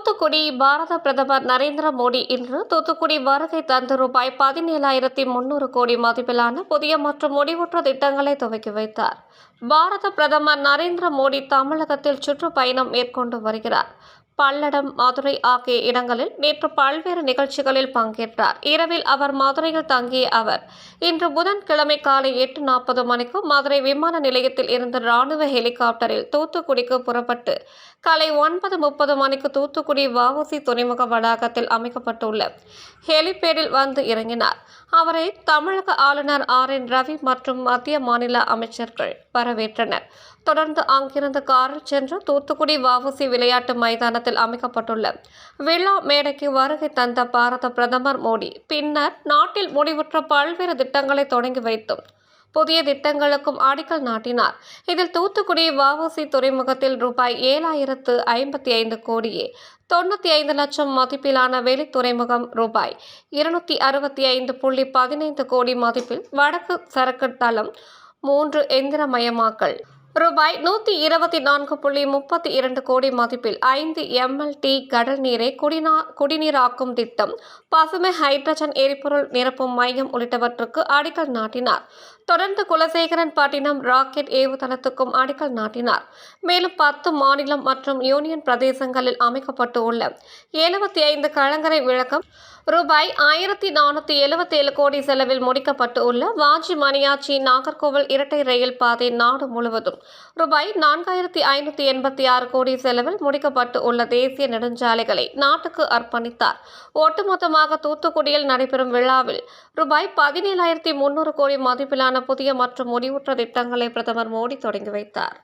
தூத்துக்குடி பாரத பிரதமர் நரேந்திர மோடி இன்று தூத்துக்குடி வருகை தந்து ரூபாய் பதினேழாயிரத்தி முன்னூறு கோடி மதிப்பிலான புதிய மற்றும் முடிவுற்ற திட்டங்களை துவக்கி வைத்தார். பாரத பிரதமர் நரேந்திர மோடி தமிழகத்தில் சுற்றுப்பயணம் மேற்கொண்டு வருகிறார். பல்லடம் மதுரை ஆகிய இடங்களில் நேற்று பல்வேறு நிகழ்ச்சிகளில் பங்கேற்றார். இரவில் அவர் மதுரையில் தங்கிய அவர் இன்று புதன்கிழமை காலை எட்டு நாற்பது மணிக்கு மதுரை விமான நிலையத்தில் இருந்து ராணுவ ஹெலிகாப்டரில் தூத்துக்குடிக்கு புறப்பட்டு காலை ஒன்பது முப்பது மணிக்கு தூத்துக்குடி வஉசி துறைமுக வளாகத்தில் அமைக்கப்பட்டுள்ள ஹெலிபேடில் வந்து இறங்கினார். அவரை தமிழக ஆளுநர் ஆர் என் ரவி மற்றும் மத்திய மாநில அமைச்சர்கள் வரவேற்றனர். தொடர்ந்து அங்கிருந்து காரில் சென்று தூத்துக்குடி வஉசி விளையாட்டு மைதானத்தில் அமைக்கப்பட்டுள்ள. விழா மேடைக்கு வருகை தந்த பாரத பிரதமர் மோடி பின்னர் நாட்டில் முடிவுற்ற பல்வேறு திட்டங்களை தொடங்கி வைத்தும் புதிய திட்டங்களுக்கும் அடிக்கல் நாட்டினார். இதில் தூத்துக்குடி வஉசி துறைமுகத்தில் ரூபாய் ஏழாயிரத்து ஐம்பத்தி ஐந்து கோடியே தொண்ணூற்றி ஐந்து லட்சம் மதிப்பிலான வெளி துறைமுகம் ரூபாய் இருநூற்றி அறுபத்தி ஐந்து புள்ளி பதினைந்து கோடி மதிப்பில் வடக்கு சரக்கு தளம் மூன்று எந்திரமயமாக்கல். ரூபாய் நூற்றி இருபத்தி நான்கு புள்ளி முப்பத்தி இரண்டு கோடி மதிப்பில் ஐந்து எம்எல்டி கடல் நீரை குடிநா குடிநீராக்கும் திட்டம். பசுமை ஹைட்ரஜன் எரிபொருள் நிரப்பும் மையம் உள்ளிட்டவற்றுக்கு அடிக்கல் நாட்டினார். தொடர்ந்து குலசேகரன் பட்டினம் ராக்கெட் ஏவுதளத்துக்கும் அடிக்கல் நாட்டினார். மேலும் பத்து மாநிலம் மற்றும் யூனியன் பிரதேசங்களில் அமைக்கப்பட்டு உள்ள எழுபத்தி ஐந்து கலங்கரை விளக்கம் ரூபாய் ஆயிரத்தி நானூற்றி எழுபத்தேழு கோடி செலவில் முடிக்கப்பட்டு உள்ள வாஞ்சி மணியாச்சி நாகர்கோவில் இரட்டை ரயில் பாதை நாடு முழுவதும் ரூபாய் நான்காயிரத்தி ஐநூற்றி எண்பத்தி ஆறு கோடி செலவில் முடிக்கப்பட்டு உள்ள தேசிய நெடுஞ்சாலைகளை நாட்டுக்கு அர்ப்பணித்தார். ஒட்டுமொத்தமாக தூத்துக்குடியில் நடைபெறும் விழாவில் ரூபாய் பதினேழாயிரத்தி முன்னூறு கோடி மதிப்பிலான புதிய மற்றும் முடிவுற்ற திட்டங்களை பிரதமர் மோடி தொடங்கி வைத்தார்.